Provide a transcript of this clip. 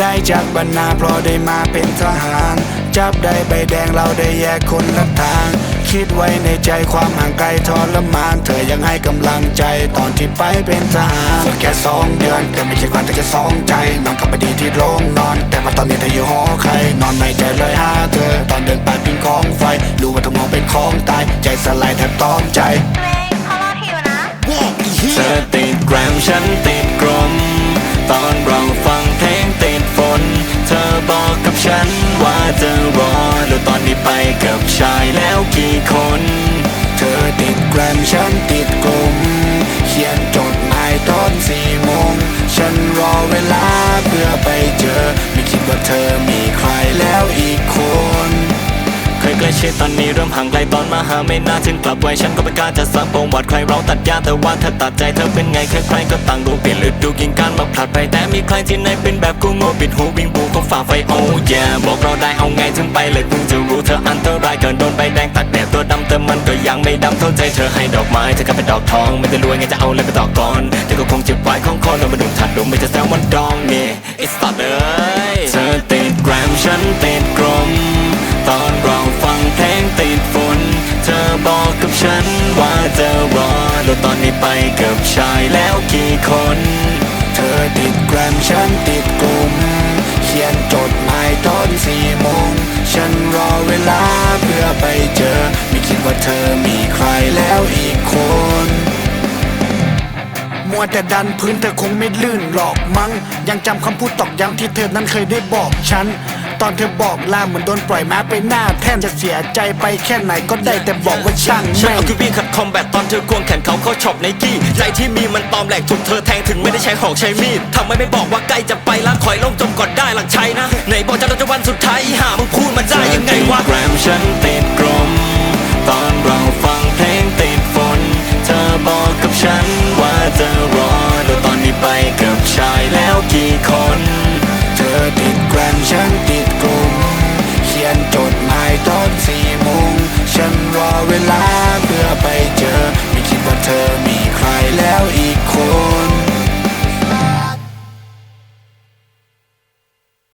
ได้จากบรรณาเพราะได้มาเป็นทหาร จับได้ใบแดงเราได้แยกคนละทาง คิดไว้ในใจความห่างไกลทรมาน เธอยังให้กำลังใจตอนที่ไปเป็นทหารฝึกแค่สองเดือนแต่ไม่ใช่ความแต่แค่สองใจนอนกับพอดีที่โรงนอน แต่มาตอนนี้เธออยู่หอใคร นอนในใจเลยหาเธอ ตอนเดินไปพิงของไฟรู้ว่าเธอมองเป็นของตายใจสลายแทบตอมใจเว้ยเขารอเธออยู่นะเธอติดแกรมฉันติด ไปกับชายแล้วกี่คน เธอติดแกรมฉันติดกลุ่มเขียนจดหมายตอนสี่โมง ฉันรอเวลาเพื่อไป ชิดตอนนี้เริ่มห่างไกลตอนมาหาไม่น่าถึงกลับไว้ฉันก็ไม่กล้าจะสร้างประวัติใครเราตัดยาแต่ว่าเธอตัดใจเธอเป็นไงใครๆก็ต่างดูเปลี่ยนฤดูกินการมาผลัดไปแต่มีใครที่ไหนเป็นแบบกูโง่ปิดหูวิ่งบูเขาฝ่าไฟโอ้ยบอกเราได้เอาไงถึงไปเลยเพิ่งจะรู้เธออันตรายเกินโดนใบแดงตัดแดดตัวดำแต่มันก็ยังไม่ดำเท่าใจเธอให้ดอกไม้เธอก็เป็นดอกทองไม่ได้รวยไงจะเอาเลยไปต่อก่อนแต่ก็คงจ็บไว้ของคอเรามาดูถัดดูไม่จะแซวมันดองนี่ไอ้สัตว์เอ้ยเธอติดแกรมฉันติดกรมตอน ไปกับชายแล้วกี่คน เธอติดแกรมฉันติดกลุ่ม เขียนจดหมายตอนสี่โมง ฉันรอเวลาเพื่อไปเจอ ไม่คิดว่าเธอมีใครแล้วอีกคนมัวแต่ดันพื้นเธอคงไม่ลื่นหรอกมั้ง ยังจำคำพูดตอกย้ำที่เธอนั้นเคยได้บอกฉัน ตอนเธอบอกลาเหมือนโดนปล่อยมาไปหน้า แท่นจะเสียใจไปแค่ไหนก็ได้แต่บอกว่าช่างแม่งเอาคิวบี้ขัดคอมแบทตอนเธอควงแขนเขาเข้าช็อปไนกี้ใจที่มีมันตอมแหลกถูกเธอแทงถึงไม่ได้ใช้ของใช้มีดทำไมไม่บอกว่าใกล้จะไปล้างคอยลงจมกอดได้หลังใช้นะไหนบอกจะรักวันสุดท้ายห่ามึงพูดมันได้ยังไงวะ แกรมฉันติดกลม ตอนเราฟังเพลงติดฝน เธอบอกกับฉันว่าจะรอดูตอนนี้ไปกับชายแล้วกี่คน รอเวลาเพื่อไปเจอ ไม่คิดว่าเธอมีใครแล้วอีก